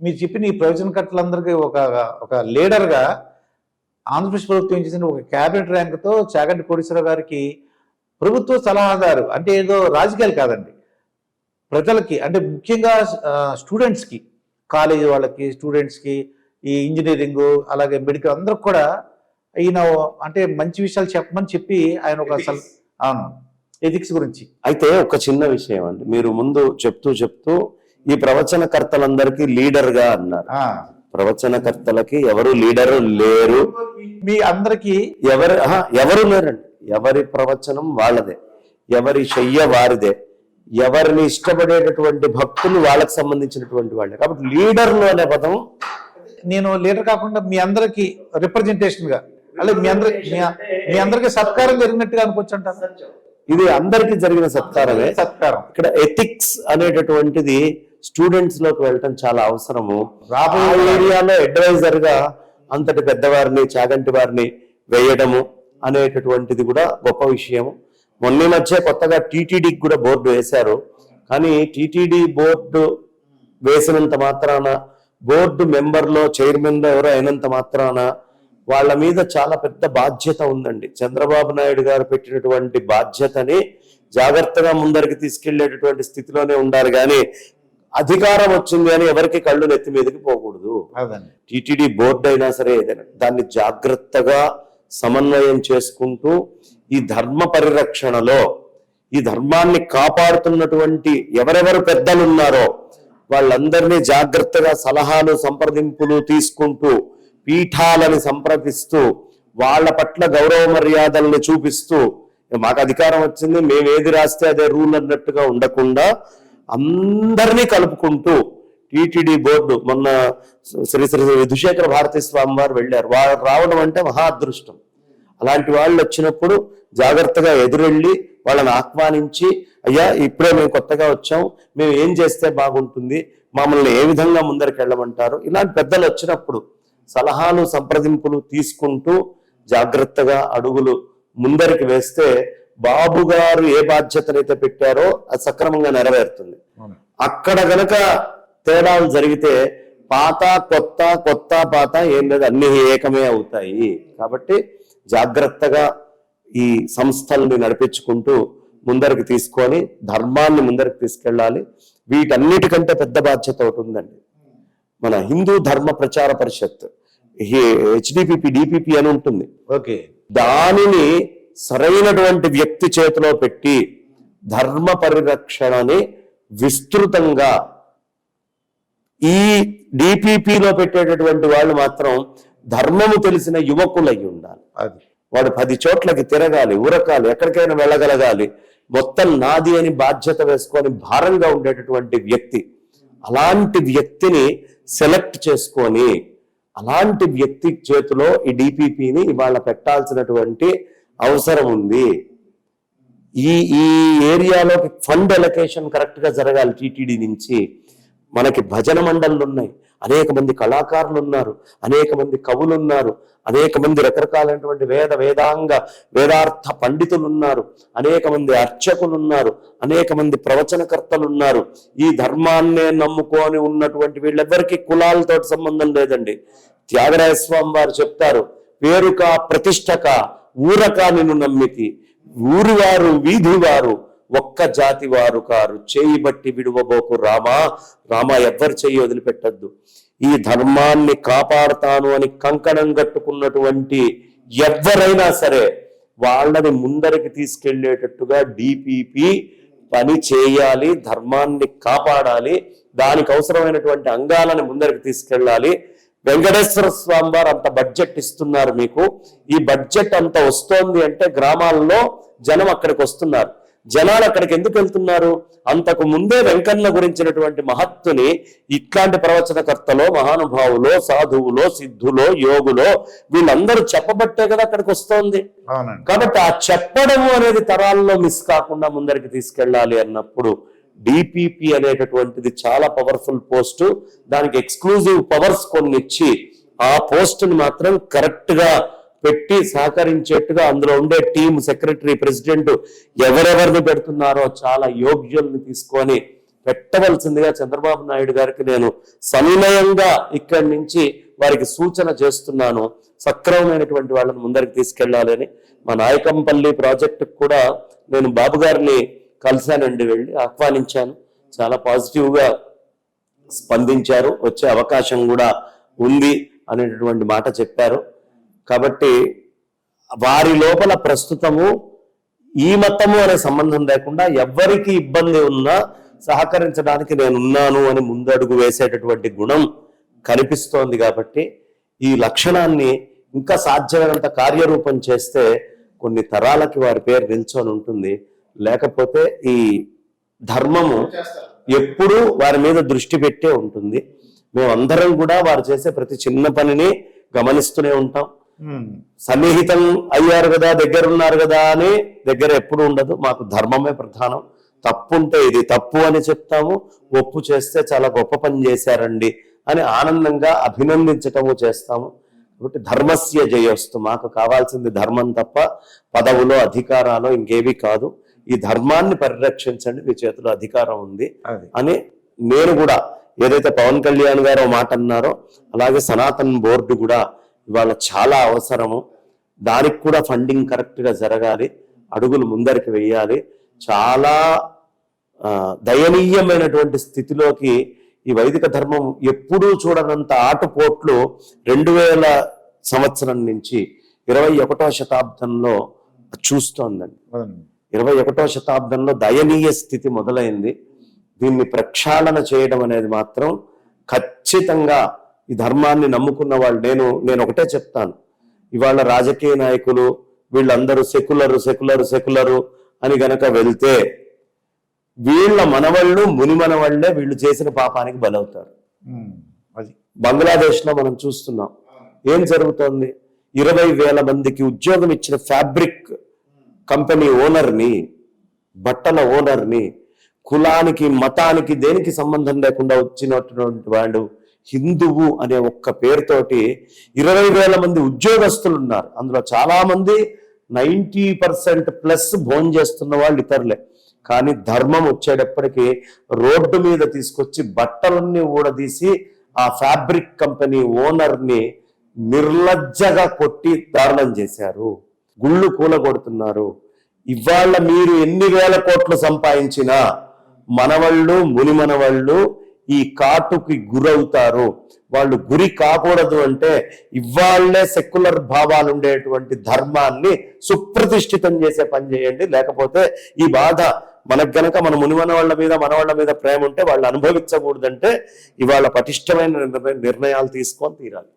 మీరు చెప్పిన ఈ ప్రయోజనకర్తలందరికీ ఒక ఒక లీడర్గా ఆంధ్రప్రదేశ్ ప్రభుత్వం ఏం చేసింది ఒక క్యాబినెట్ ర్యాంక్తో చాగంటి కోటేశ్వరరావు గారికి ప్రభుత్వ సలహాదారు అంటే ఏదో రాజకీయాలు కాదండి. ప్రజలకి అంటే ముఖ్యంగా స్టూడెంట్స్కి కాలేజీ వాళ్ళకి స్టూడెంట్స్కి ఈ ఇంజనీరింగ్ అలాగే మెడికల్ అందరికి కూడా ఈయన అంటే మంచి విషయాలు చెప్పమని చెప్పి ఆయన ఒక అవును ఎథిక్స్ గురించి. అయితే ఒక చిన్న విషయం అండి. మీరు ముందు చెప్తూ చెప్తూ ఈ ప్రవచనకర్తలందరికీ లీడర్గా అన్నారు. ఆ. ప్రవచనకర్తలకి ఎవరు లీడరు లేరు. మీ అందరికీ ఎవరు ఎవరు లేరండి? ఎవరి ప్రవచనం వాళ్ళదే. ఎవరి శయ్య వారిదే. ఎవరిని ఇష్టపడేటటువంటి భక్తులు వాళ్ళకి సంబంధించినటువంటి వాళ్ళే. కాబట్టి లీడర్లు అనే పదం నేను లీడర్ కాకుండా మీ అందరికి రిప్రజెంటేషన్గా అలాగే మీ అందరి మీ- మీ అందరికి సత్కారం జరిగినట్టుగా అనుకోవచ్చు అంటారు ఇది అందరికీ జరిగిన సత్కారమే. సత్కారం. ఇక్కడ ఎథిక్స్ అనేటటువంటిది స్టూడెంట్స్లోకి వెళ్ళటం చాలా అవసరము. రాబోయే ఏరియాలో అడ్వైజర్గా అంతటి పెద్దవారిని చాగంటి వారిని వేయడము అనేటటువంటిది కూడా గొప్ప విషయం మొన్న మధ్య కొత్తగా టీటీడీకి కూడా బోర్డు వేశారు. కానీ టీటీడీ బోర్డు వేసినంత మాత్రాన బోర్డు మెంబర్లో చైర్మన్లో ఎవరో అయినంత మాత్రాన వాళ్ళ మీద చాలా పెద్ద బాధ్యత ఉందండి. చంద్రబాబు నాయుడు గారు పెట్టినటువంటి బాధ్యతని జాగ్రత్తగా ముందరికి తీసుకెళ్ళేటటువంటి స్థితిలోనే ఉండాలి. కానీ అధికారం వచ్చింది అని ఎవరికి కళ్ళు నెత్తి మీదకి పోకూడదు. టిటిడి బోర్డు అయినా సరే ఏదైనా దాన్ని జాగ్రత్తగా సమన్వయం చేసుకుంటూ ఈ ధర్మ పరిరక్షణలో ఈ ధర్మాన్ని కాపాడుతున్నటువంటి ఎవరెవరు పెద్దలు ఉన్నారో వాళ్ళందరినీ జాగ్రత్తగా సలహాలు సంప్రదింపులు తీసుకుంటూ పీఠాలని సంప్రదిస్తూ వాళ్ళ పట్ల గౌరవ మర్యాదల్ని చూపిస్తూ మాకు అధికారం వచ్చింది మేము ఏది రాస్తే అదే రూల్ అన్నట్టుగా ఉండకుండా అందరినీ కలుపుకుంటూ టిటిడి బోర్డు మొన్న శ్రీ శ్రీ విధుశేఖర భారతీ స్వామి వారు వెళ్ళారు. వారు రావడం అంటే మహా అదృష్టం. అలాంటి వాళ్ళు వచ్చినప్పుడు జాగ్రత్తగా ఎదురెళ్ళి వాళ్ళని ఆహ్వానించి అయ్యా ఇప్పుడే మేము కొత్తగా వచ్చాం మేము ఏం చేస్తే బాగుంటుంది మమ్మల్ని ఏ విధంగా ముందరికి వెళ్ళమంటారు? ఇలాంటి పెద్దలు వచ్చినప్పుడు సలహాలు సంప్రదింపులు తీసుకుంటూ జాగ్రత్తగా అడుగులు ముందరికి వేస్తే బాబు గారు ఏ బాధ్యతనైతే పెట్టారో అది సక్రమంగా నెరవేరుతుంది. అక్కడ గనక తేడాలు జరిగితే పాత కొత్త కొత్త పాత ఏం లేదు అన్ని ఏకమే అవుతాయి. కాబట్టి జాగ్రత్తగా ఈ సంస్థల్ని నడిపించుకుంటూ ముందరికి తీసుకొని ధర్మాన్ని ముందరికి తీసుకెళ్ళాలి. వీటన్నిటికంటే పెద్ద బాధ్యత ఒకటి ఉందండి. మన హిందూ ధర్మ ప్రచార పరిషత్ హెచ్డిపిపి డిపిపి అని ఉంటుంది. ఓకే. దానిని సరైనటువంటి వ్యక్తి చేతిలో పెట్టి ధర్మ పరిరక్షణని విస్తృతంగా ఈ డిపిపిలో పెట్టేటటువంటి వాళ్ళు మాత్రం ధర్మము తెలిసిన యువకులై ఉండాలి. అది. వాడు పది చోట్లకి తిరగాలి ఉరకాలి ఎక్కడికైనా వెళ్ళగలగాలి మొత్తం నాది అని బాధ్యత వేసుకొని భారంగా ఉండేటటువంటి వ్యక్తి అలాంటి వ్యక్తిని సెలెక్ట్ చేసుకొని అలాంటి వ్యక్తి చేతిలో ఈ డిపిపిని ఇవాళ పెట్టాల్సినటువంటి అవసరం ఉంది. ఈ ఈ ఏరియాలోకి ఫండ్ ఎలకేషన్ కరెక్ట్గా జరగాలి టీటీడీ నుంచి. మనకి భజన మండళ్ళు ఉన్నాయి అనేక మంది కళాకారులు ఉన్నారు అనేక మంది కవులు ఉన్నారు అనేక మంది రకరకాలైనటువంటి వేద వేదాంగ వేదార్థ పండితులు ఉన్నారు అనేక మంది అర్చకులు ఉన్నారు అనేక మంది ప్రవచనకర్తలు ఉన్నారు ఈ ధర్మాన్నే నమ్ముకొని ఉన్నటువంటి వీళ్ళెవ్వరికి కులాలతో సంబంధం లేదండి. త్యాగరాయ స్వామి వారు చెప్తారు పేరుక ప్రతిష్టక ఊరక నిన్ను నమ్మితి ఊరివారు వీధివారు ఒక్క జాతి వారు కారు. చేయి బట్టి విడువబోకు రామా. రామా ఎవ్వరు చేయి వదిలిపెట్టద్దు. ఈ ధర్మాన్ని కాపాడతాను అని కంకణం కట్టుకున్నటువంటి ఎవ్వరైనా సరే వాళ్ళని ముందరికి తీసుకెళ్ళేటట్టుగా డిపిపి పని చేయాలి ధర్మాన్ని కాపాడాలి దానికి అవసరమైనటువంటి అంగాలను ముందరికి తీసుకెళ్ళాలి వెంకటేశ్వర స్వామి వారు అంత బడ్జెట్ ఇస్తున్నారు మీకు. ఈ బడ్జెట్ అంత వస్తోంది అంటే గ్రామాల్లో జనం అక్కడికి వస్తున్నారు. జనాలు అక్కడికి ఎందుకు వెళ్తున్నారు? అంతకు ముందే వెంకన్న గురించినటువంటి మహత్తుని ఇట్లాంటి ప్రవచనకర్తలో మహానుభావులో సాధువులో సిద్ధులో యోగులో వీళ్ళందరూ చెప్పబట్టే కదా అక్కడికి వస్తోంది. కాబట్టి ఆ చెప్పడము అనేది తరాల్లో మిస్ కాకుండా ముందరికి తీసుకెళ్ళాలి అన్నప్పుడు డిపిపి అనేటటువంటిది చాలా పవర్ఫుల్ పోస్ట్ దానికి ఎక్స్క్లూజివ్ పవర్స్ కొన్ని ఇచ్చి ఆ పోస్ట్ని మాత్రం కరెక్ట్గా పెట్టి సహకరించేట్టుగా అందులో ఉండే టీం సెక్రటరీ ప్రెసిడెంట్ ఎవరెవరిని పెడుతున్నారో చాలా యోగ్యుల్ని తీసుకొని పెట్టవలసిందిగా చంద్రబాబు నాయుడు గారికి నేను సవినయంగా ఇక్కడి నుంచి వారికి సూచన చేస్తున్నాను. సక్రమమైనటువంటి వాళ్ళని ముందరికి తీసుకెళ్ళాలని మా నాయకంపల్లి ప్రాజెక్టుకు కూడా నేను బాబు గారిని కలిశానండి వెళ్ళి ఆహ్వానించాను. చాలా పాజిటివ్గా స్పందించారు. వచ్చే అవకాశం కూడా ఉంది అనేటటువంటి మాట చెప్పారు. కాబట్టి వారి లోపల ప్రస్తుతము ఈ మతము అనే సంబంధం లేకుండా ఎవరికి ఇబ్బంది ఉన్నా సహకరించడానికి నేను ఉన్నాను అని ముందడుగు వేసేటటువంటి గుణం కనిపిస్తోంది కాబట్టి ఈ లక్షణాన్ని ఇంకా సాధ్యమైనంత కార్యరూపం చేస్తే కొన్ని తరాలకి వారి పేరు నిల్చొని ఉంటుంది. లేకపోతే ఈ ధర్మము ఎప్పుడూ వారి మీద దృష్టి పెట్టే ఉంటుంది. మేమందరం కూడా వారు చేసే ప్రతి చిన్న పనిని గమనిస్తూనే ఉంటాం. సన్నిహితం అయ్యారు కదా దగ్గర ఉన్నారు కదా అని దగ్గర ఎప్పుడు ఉండదు. మాకు ధర్మమే ప్రధానం. తప్పు ఉంటే ఇది తప్పు అని చెప్తాము. ఒప్పు చేస్తే చాలా గొప్ప పని చేశారండి అని ఆనందంగా అభినందించటము చేస్తాము. కాబట్టి ధర్మస్య జయోస్తు. మాకు కావాల్సింది ధర్మం తప్ప పదవులో అధికారాలు ఇంకేవి కాదు. ఈ ధర్మాన్ని పరిరక్షించండి మీ చేతిలో అధికారం ఉంది అని నేను కూడా ఏదైతే పవన్ కళ్యాణ్ గారు మాట అన్నారో అలాగే సనాతన్ బోర్డు కూడా ఇవాళ చాలా అవసరము. దానికి కూడా ఫండింగ్ కరెక్ట్గా జరగాలి అడుగులు ముందరికి వెయ్యాలి చాలా దయనీయమైనటువంటి స్థితిలోకి ఈ వైదిక ధర్మం ఎప్పుడూ చూడనంత ఆటుపోట్లు రెండు వేల సంవత్సరం నుంచి ఇరవై ఒకటో శతాబ్దంలో చూస్తోందండి. ఇరవై ఒకటో శతాబ్దంలో దయనీయ స్థితి మొదలైంది. దీన్ని ప్రక్షాళన చేయడం అనేది మాత్రం ఖచ్చితంగా ఈ ధర్మాన్ని నమ్ముకున్న వాళ్ళు నేను నేను ఒకటే చెప్తాను. ఇవాళ రాజకీయ నాయకులు వీళ్ళందరూ సెకులరు సెకులరు సెకులరు అని గనక వెళ్తే వీళ్ళ మనవళ్ళు ముని మనవళ్ళే వీళ్ళు చేసిన పాపానికి బలవుతారు. అది. బంగ్లాదేశ్లో మనం చూస్తున్నాం. ఏం జరుగుతోంది? ఇరవై వేల మందికి ఉద్యోగం ఇచ్చిన ఫ్యాబ్రిక్ కంపెనీ ఓనర్ని బట్టల ఓనర్ని కులానికి మతానికి దేనికి సంబంధం లేకుండా వచ్చినటువంటి వాడు హిందువు అనే ఒక్క పేరుతోటి ఇరవై వేల మంది ఉద్యోగస్తులు ఉన్నారు అందులో చాలామంది నైంటీ పర్సెంట్ ప్లస్ భోజనం చేస్తున్న వాళ్ళు ఇతరులే. కానీ ధర్మం వచ్చేటప్పటికి రోడ్డు మీద తీసుకొచ్చి బట్టలన్నీ ఊడదీసి ఆ ఫ్యాబ్రిక్ కంపెనీ ఓనర్ని నిర్లజ్జగా కొట్టి దారుణం చేశారు. గుళ్ళు కూలగొడుతున్నారు. ఇవాళ మీరు ఎన్ని వేల కోట్లు సంపాదించినా మనవళ్ళు ముని మనవళ్ళు ఈ కాటుకి గురవుతారు. వాళ్ళు గురి కాకూడదు అంటే ఇవాళ్ళే సెక్యులర్ భావాలు ఉండేటువంటి ధర్మాన్ని సుప్రతిష్ఠితం చేసే పని చేయండి. లేకపోతే ఈ బాధ మనకు గనక మన మునిమన వాళ్ళ మీద మనవాళ్ళ మీద ప్రేమ ఉంటే వాళ్ళు అనుభవించకూడదంటే ఇవాళ పటిష్టమైన నిర్ణయ- నిర్ణయాలు తీసుకొని తీరాలి.